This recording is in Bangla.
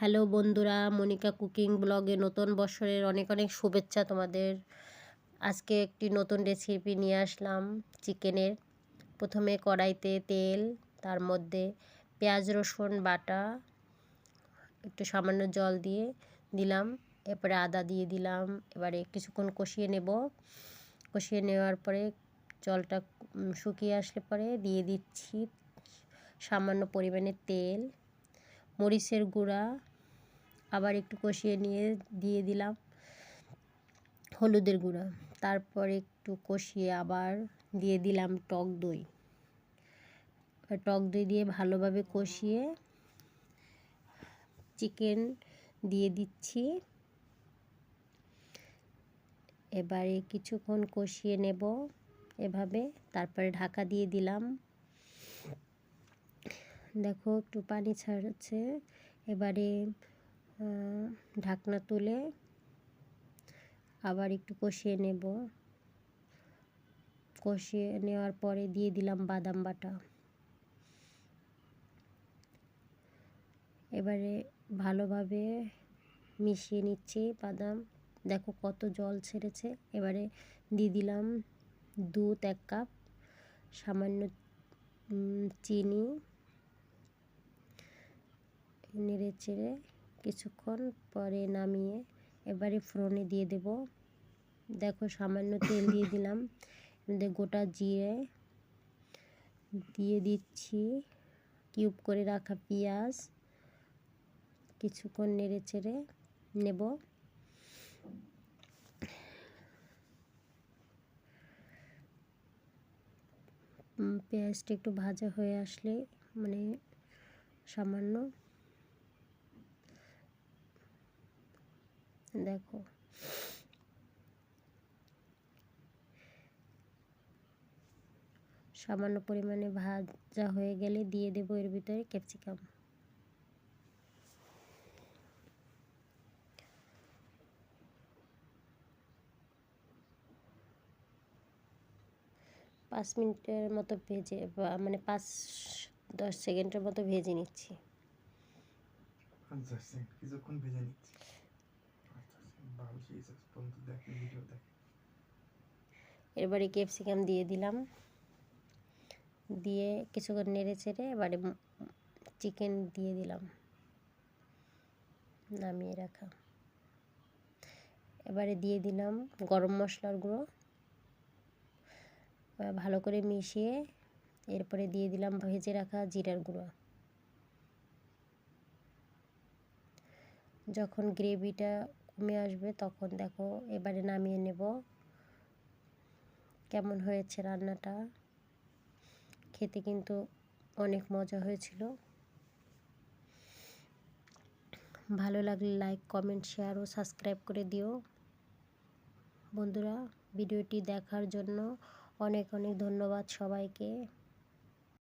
হ্যালো বন্ধুরা, মনিকা কুকিং ব্লগে নতুন বছরের অনেক অনেক শুভেচ্ছা তোমাদের। আজকে একটি নতুন রেসিপি নিয়ে আসলাম চিকেনের। প্রথমে কড়াইতে তেল, তার মধ্যে পেঁয়াজ, রসুন, বাটা, একটু সামান্য জল দিয়ে দিলাম। এরপরে আদা দিয়ে দিলাম। এবারে কিছুক্ষণ কষিয়ে নেব। কষিয়ে নেওয়ার পরে জলটা শুকিয়ে আসলে পরে দিয়ে দিচ্ছি সামান্য পরিমাণে তেল, মরিচের গুঁড়া আবার একটু কষিয়ে নিয়ে দিয়ে দিলাম হলুদের গুঁড়া। তারপর একটু কষিয়ে আবার দিয়ে দিলাম টক দই। টক দই দিয়ে ভালোভাবে কষিয়ে চিকেন দিয়ে দিচ্ছি। এবারে কিছুক্ষণ কষিয়ে নেব এভাবে। তারপরে ঢাকা দিয়ে দিলাম। দেখো একটু পানি ছাড়ছে। এবারে ঢাকনা তুলে আবার একটু কষিয়ে নেব। কষিয়ে নেওয়ার পরে দিয়ে দিলাম বাদাম বাটা। এবারে ভালোভাবে মিশিয়ে নিচ্ছি বাদাম। দেখো কত জল ছেড়েছে। এবারে দিয়ে দিলাম দুধ এক কাপ, সামান্য চিনি, নেড়ে চেড়ে কিছুক্ষণ পরে নামিয়ে এবারে ফোড়নে দিয়ে দেব। দেখো সামান্য তেল দিয়ে দিলাম। গোটা জিরে দিয়ে দিচ্ছি। কিউব করে রাখা পেঁয়াজ। কিছুক্ষণ নেড়ে চেড়ে নেব। পেঁয়াজটা একটু ভাজা হয়ে আসলে মানে সামান্য দেখো। সামান্য পরিমাণে ভাজা হয়ে গেলে দিয়ে দেব এর ভিতরে ক্যাপসিকাম। পাঁচ মিনিটের মতো ভেজে মানে পাঁচ দশ সেকেন্ডের মতো ভেজে নিচ্ছি। কিছুক্ষণ ভেজে নিচ্ছি। এবারে ক্যাপসিকাম দিয়ে দিলাম। দিয়ে কিছুক্ষণ নেড়ে চেড়ে এবারে চিকেন দিয়ে দিলাম। নামিয়ে রাখা। এবারে দিয়ে দিলাম গরম মশলার গুঁড়ো। ভালো করে মিশিয়ে এরপরে দিয়ে দিলাম ভেজে রাখা জিরার গুঁড়ো। যখন গ্রেভিটা কমে আসবে, তখন দেখো এবারে নামিয়ে নেব। কেমন হয়েছে রান্নাটা? খেতে কিন্তু অনেক মজা হয়েছিল। ভালো লাগলে লাইক কমেন্ট শেয়ার ও সাবস্ক্রাইব করে দিও। বন্ধুরা, ভিডিওটি দেখার জন্য অনেক অনেক ধন্যবাদ সবাইকে।